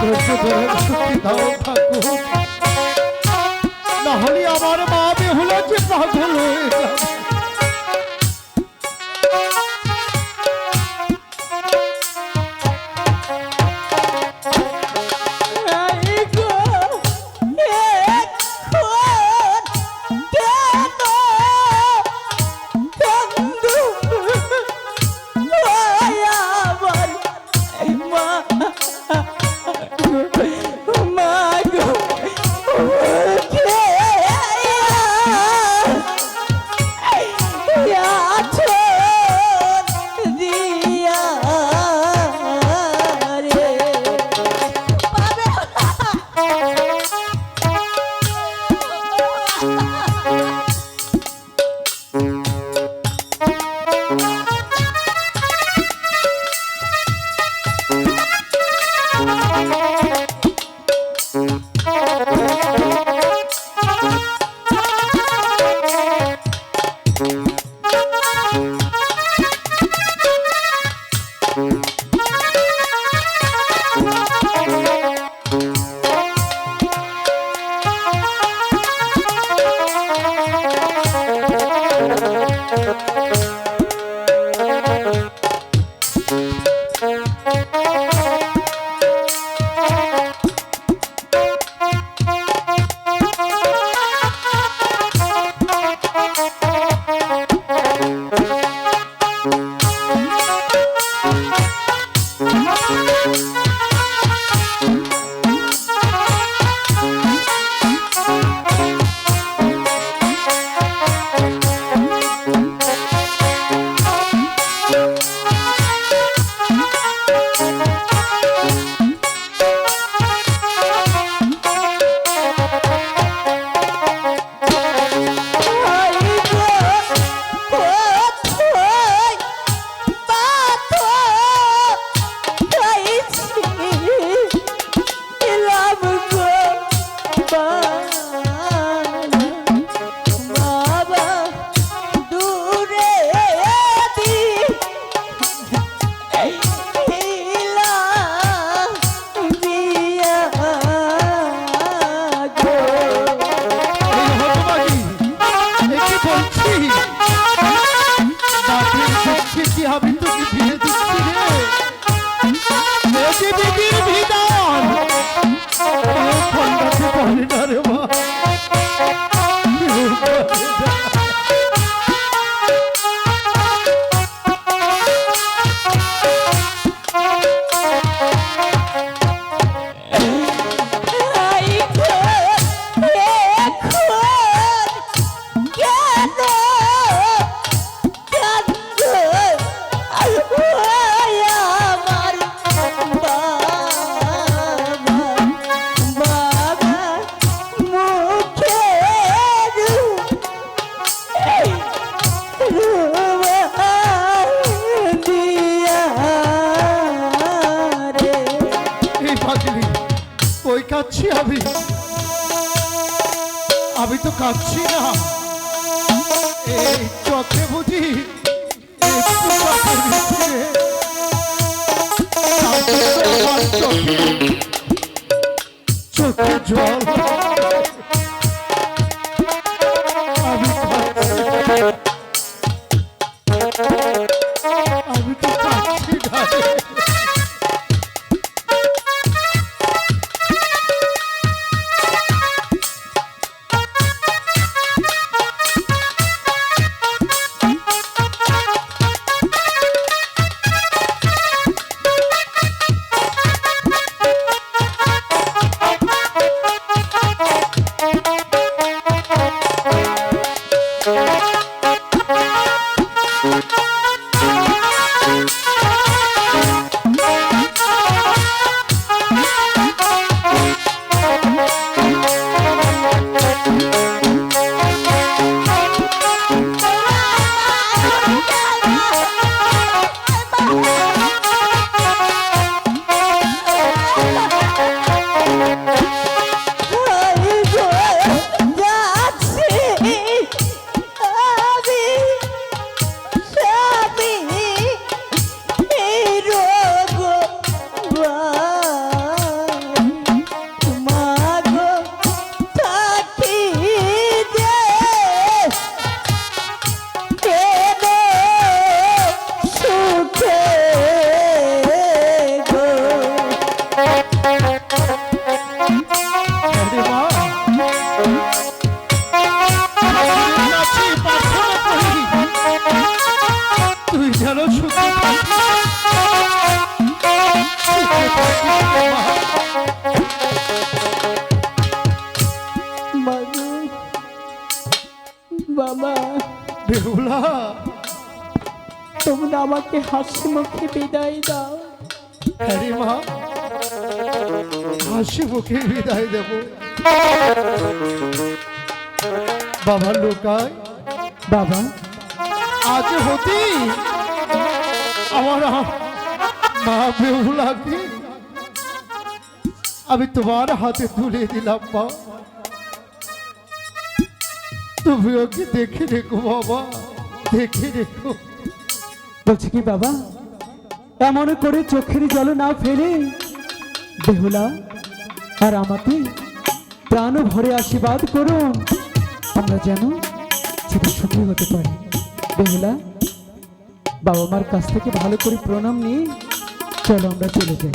ধৈর্য ধরে শক্তি দাও ঠাকুর আমার মা বেহুলা যে পাগল হয়ে গেল শিবি তো কাঁদছি না। এই চোখে বুঝি তোমরা আমাকে হাসি মুখে বিদায় দাও। হ্যারি মা। হাসি মুখে বিদায় দেব। বাবা লোকায়। বাবা। আজ হতি আমার মা বেহুলাকে আমি তোমার হাতে তুলে দিলাম মা। তুমি ওকে দেখে রেখো বাবা। দেখে রেখো। বলছি কি বাবা? এমন করে চোখের জল না ফেলে বেহুলা আর আমাকে প্রাণ ভরে আশীর্বাদ করুন। আমরা যেন সেটা সুখী হতে পারি। বেহুলা বাবা মার কাছ থেকে ভালো করে প্রণাম নিয়ে চলো আমরা চলে যাই।